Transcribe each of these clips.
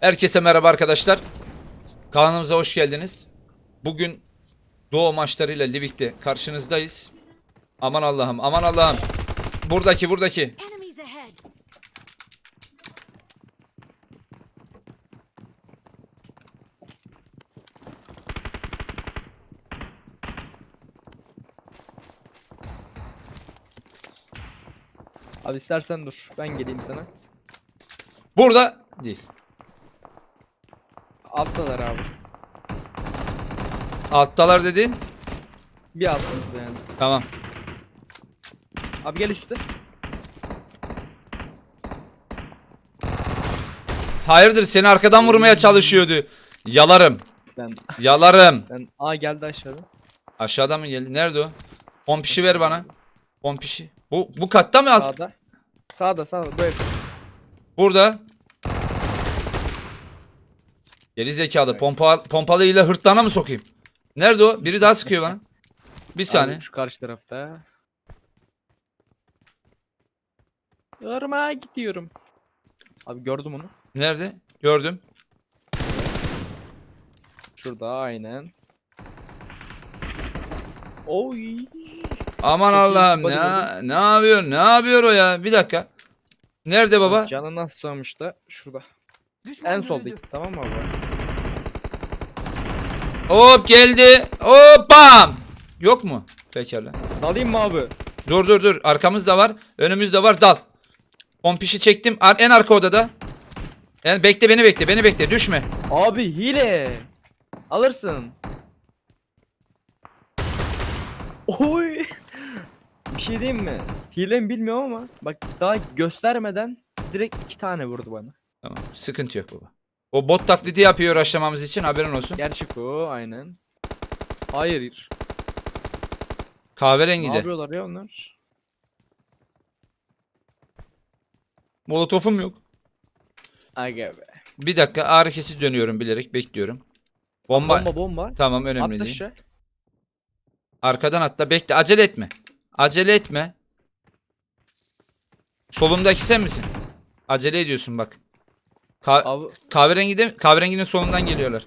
Herkese merhaba arkadaşlar. Kanalımıza hoş geldiniz. Bugün Doğu maçlarıyla Livik'te karşınızdayız. Aman Allah'ım, aman Allah'ım. Buradaki, buradaki. Abi istersen dur. Ben geleyim sana. Burada değil. Alttalar abi. Alttalar dedin. Bir altımızda yani. Tamam. Abi gel üstte. Hayırdır seni arkadan vurmaya çalışıyordu. Yalarım. Sen Yalarım. sen Aa geldi aşağıda. Aşağıda mı geldi? Nerede o? Pompişi ver bana. Pompişi. Bu bu katta mı alt? Sağda. Sağda sağda ev. Burada. Geri zekalı pompa pompalıyla hırtlağına mı sokayım? Nerede o? Biri daha sıkıyor bana. Bir saniye. Abi şu karşı tarafta. Irmağa gidiyorum. Abi gördüm onu. Nerede? Gördüm. Şurada aynen. Oy. Aman Allah'ım ne ne yapıyor? Ne yapıyor o ya? Bir dakika. Nerede baba? Canı nasıl sığmış da şurada. Düşman En soldaki tamam mı abi? Hop geldi. Hop bam. Yok mu? Pekala. Dalayım mı abi? Dur dur dur. Arkamız da var. Önümüz de var. Dal. Pompişi çektim. Ar- En arka odada. En bekle beni bekle. Beni bekle. Düşme. Abi hile. Alırsın. Oy. Bir şey diyeyim mi? Hile mi bilmiyorum ama bak daha göstermeden direkt iki tane vurdu bana. Tamam. Sıkıntı yok baba. O bot taklidi yapıyor aşamamız için haberin olsun. Gerçek o aynen. Hayır. Kahverengi Ne de. yapıyorlar ya onlar? Molotofum yok. Aga be. Bir dakika ağrı kesici dönüyorum bilerek bekliyorum. Bomba. Bomba bomba. Tamam önemli değil. aşağı. Arkadan atla bekle acele etme. Acele etme. Solumdaki sen misin? Acele ediyorsun bak. Ka- Abi kahverengi de kahverenginin solundan geliyorlar.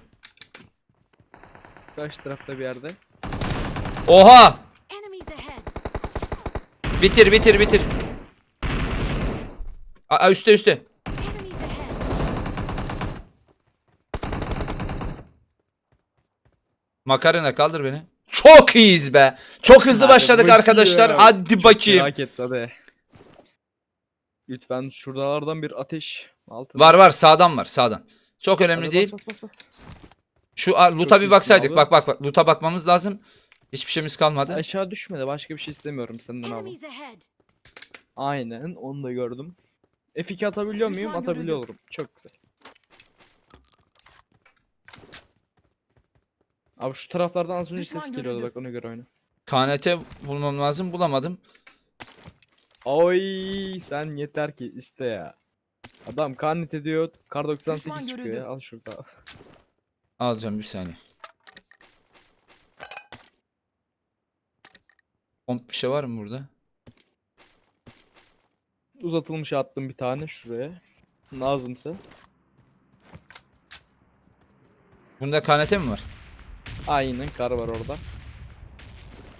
karşı tarafta bir yerde. Oha! Enemies ahead. Bitir bitir bitir. Aa, üstte üstte. Enemies ahead. Makarena kaldır beni. Çok iyiyiz be. Çok hızlı Hadi başladık arkadaşlar. Hadi bakayım. Merak et hadi. Lütfen şuralardan bir ateş. Altına. Var var sağdan var sağdan. Çok önemli Hadi değil. bas, bas, bas. Şu a, loot'a bir baksaydık. Bak bak bak. Loot'a bakmamız lazım. Hiçbir şeyimiz kalmadı. Aşağı düşme de başka bir şey istemiyorum senden abi. Aynen onu da gördüm. F2 atabiliyor muyum? Atabiliyor olurum. Çok güzel. Abi şu taraflardan az önce ses geliyordu bak ona göre oyna. KNT bulmam lazım. Bulamadım. Oy sen yeter ki iste ya. Adam karnet ediyor. Kar 98 Düşman çıkıyor ya. Al şurada. Alacağım bir saniye. Pomp bir şey var mı burada? Uzatılmış attım bir tane şuraya. Lazımsa. Bunda KNT mi var? Aynen kar var orada.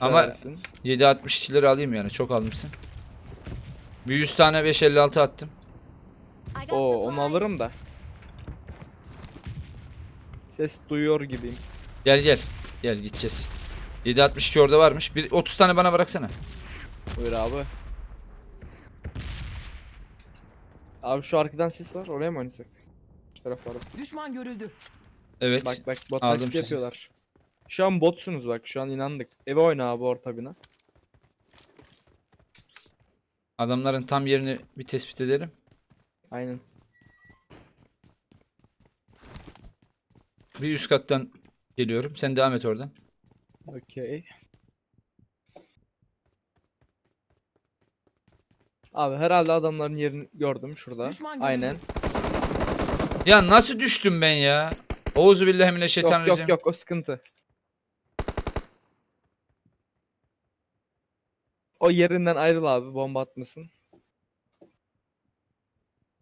Ama- Seversin. 7.62'leri alayım yani. Çok almışsın. Bir 100 tane 5.56 attım. Oo onu alırım da. Ses duyuyor gibiyim. Gel gel. Gel gideceğiz. 7.62 orada varmış. Bir 30 tane bana bıraksana. Buyur abi. Abi şu arkadan ses var. Oraya mı oynasak? Şu taraflarda. Düşman görüldü. Evet. Bak bak bot Aldım yapıyorlar. Şu an botsunuz bak. Şu an inandık. Eve oyna abi orta bina. Adamların tam yerini bir tespit edelim. Aynen. Bir üst kattan geliyorum. Sen devam et oradan. Okey. Abi herhalde adamların yerini gördüm şurada. Düşman görüldü. Aynen. Ya nasıl düştüm ben ya? Oğuzu billahi Yok mineşşeytanirracim. yok yok o sıkıntı. O yerinden ayrıl abi bomba atmasın.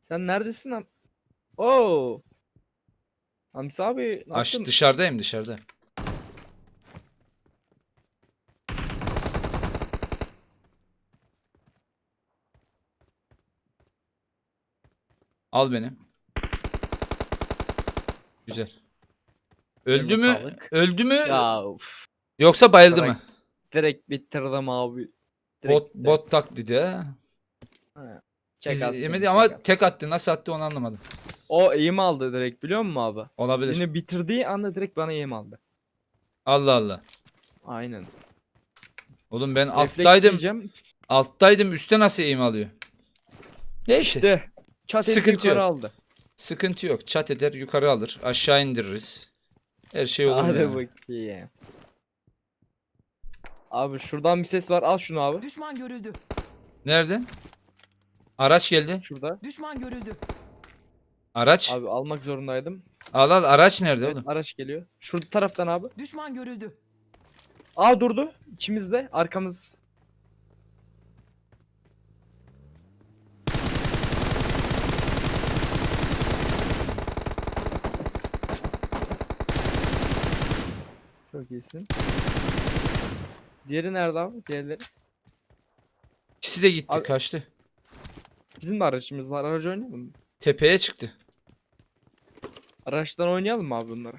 Sen neredesin am? Oo. Hamsi abi ne Aş yaptın? dışarıdayım dışarıda. Al beni. Güzel. Öldü Eline mü? sağlık. Öldü mü? Ya uf, Yoksa bayıldı mı? direkt bitirdim abi. Bot bot taklidi ha. Çek Biz yemedi çek ama tek attı. Nasıl attı onu anlamadım. O eğim aldı direkt biliyor musun abi? Olabilir. Seni bitirdiği anda direkt bana eğim aldı. Allah Allah. Aynen. Oğlum ben Refleks alttaydım. diyeceğim. Alttaydım. Üste nasıl eğim alıyor? Neyse. İşte çat Sıkıntı yukarı yok. aldı. Sıkıntı yok. Çat eder yukarı alır. Aşağı indiririz. Her şey olur Hadi yani. bakayım. Abi şuradan bir ses var. Al şunu abi. Düşman görüldü. Nerede? Araç geldi. Şurada. Düşman görüldü. Araç. Abi almak zorundaydım. Al al araç nerede oğlum? araç geliyor. Şu taraftan abi. Düşman görüldü. Aa durdu. İçimizde. Arkamız. Çok iyisin. Diğeri nerede abi? Diğerleri. İkisi de gitti Abi- kaçtı. Bizim de araçımız var. Aracı oynayalım mı? Tepeye çıktı. Araçtan oynayalım mı abi bunları?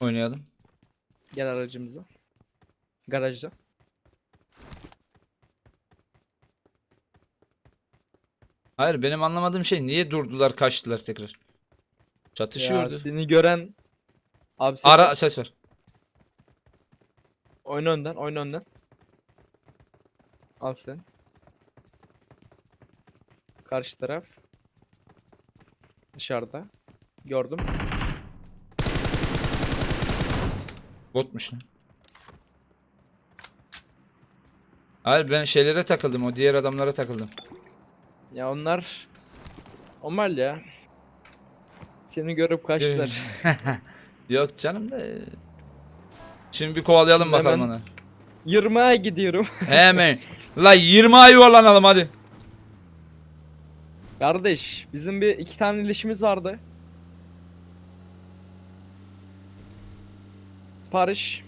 Oynayalım. Gel aracımıza. Garajda. Hayır benim anlamadığım şey niye durdular kaçtılar tekrar. Ya Çatışıyordu. seni gören abi ses Ara ses ver. Oyna önden oyna önden. Al sen. Karşı taraf. Dışarıda. Gördüm. Botmuş lan. Hayır ben şeylere takıldım. O diğer adamlara takıldım. Ya onlar normal ya. Seni görüp kaçtılar. Yok canım da. Şimdi bir kovalayalım Şimdi bakalım hemen- onu. Yırmağa gidiyorum. Hemen. La 20 ay yuvarlanalım hadi. Kardeş bizim bir iki tane ilişimiz vardı. Parış.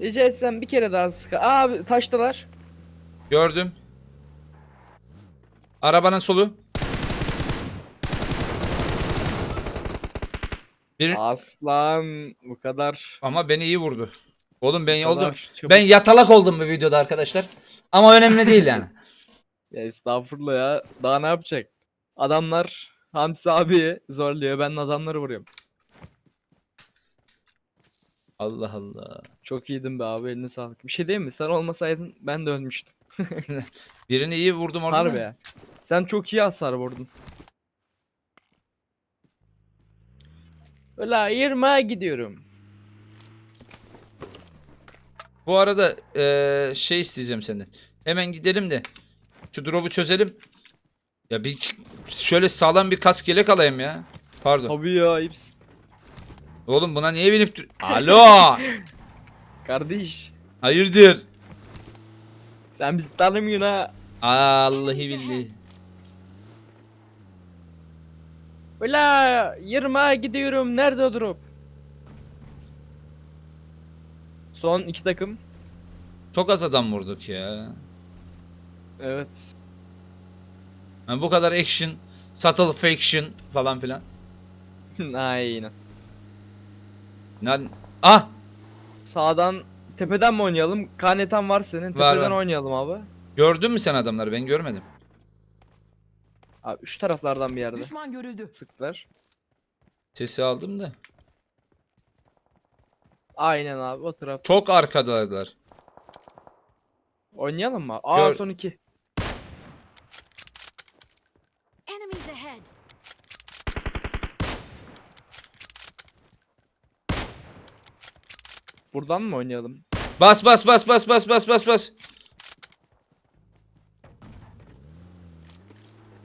Rica etsem bir kere daha sıkı. Abi taştılar. Gördüm. Arabanın solu. Bir Aslan bu kadar. ama beni iyi vurdu. Oğlum ben oldum. çabuk. Ben yatalak oldum bu videoda arkadaşlar. Ama önemli değil yani. Ya estağfurullah ya. Daha ne yapacak? Adamlar Hamsi abi zorluyor. Ben adamları vuruyorum. Allah Allah. Çok iyiydin be abi eline sağlık. Bir şey değil mi? Sen olmasaydın ben de ölmüştüm. Birini iyi vurdum orada. Harbi ya. Sen çok iyi hasar vurdun. Öyle yırmağa gidiyorum. Bu arada eee, şey isteyeceğim senden. Hemen gidelim de şu drop'u çözelim. Ya bir şöyle sağlam bir kask yelek alayım ya. Pardon. Tabii ya ips. Oğlum buna niye binip dur- Alo. Kardeş. Hayırdır? Sen bizi tanımıyorsun ha. Allah'ı billahi. Öyle yırmağa gidiyorum. Nerede drop? Son iki takım. Çok az adam vurduk ya. Evet. Yani bu kadar action, subtle faction falan filan. Aynen. Lan ah Sağdan tepeden mi oynayalım? Kanetan var senin. Var, Tepeden var. oynayalım abi. gördün mü sen adamları? Ben görmedim. Abi üç taraflardan bir yerde Düşman görüldü. sıktılar. Sesi aldım da. Aynen abi o taraf. Çok arkadalar. Oynayalım mı? Aa Gör- son iki. Enemies ahead. Buradan mı oynayalım? Bas bas bas bas bas bas bas bas.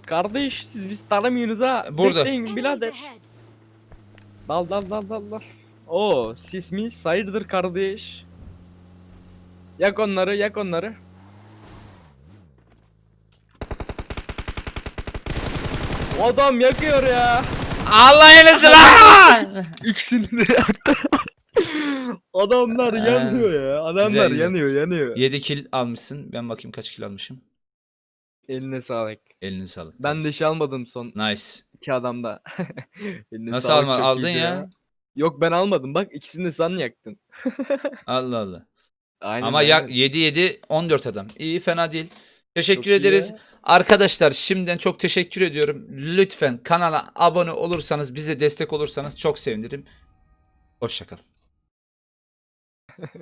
Kardeş siz biz tanımıyorsunuz ha. Burada. Bekleyin birader. Dal dal dal dal dal. Oo sis mis hayırdır kardeş. Yak onları yak onları. Adam yakıyor ya. Allah'ını lan! İkisini de yaktı. Adamlar Ee, yanıyor ya. Adamlar güzel. yanıyor yanıyor. 7 kill almışsın. Ben bakayım kaç kill almışım. Eline sağlık. Elini sağlık. Ben de şey almadım son Nice. iki adamda. Eline Nasıl sağlık, alma çok aldın iyiydi ya? Yok ben almadım. Bak ikisini de sen yaktın. Allah Allah. Aynen. Ama aynen. ya 7 7 14 adam. İyi fena değil. Teşekkür Çok iyi ederiz. ya. Arkadaşlar şimdiden çok teşekkür ediyorum. Lütfen kanala abone olursanız bize destek olursanız çok sevinirim. Hoşçakalın.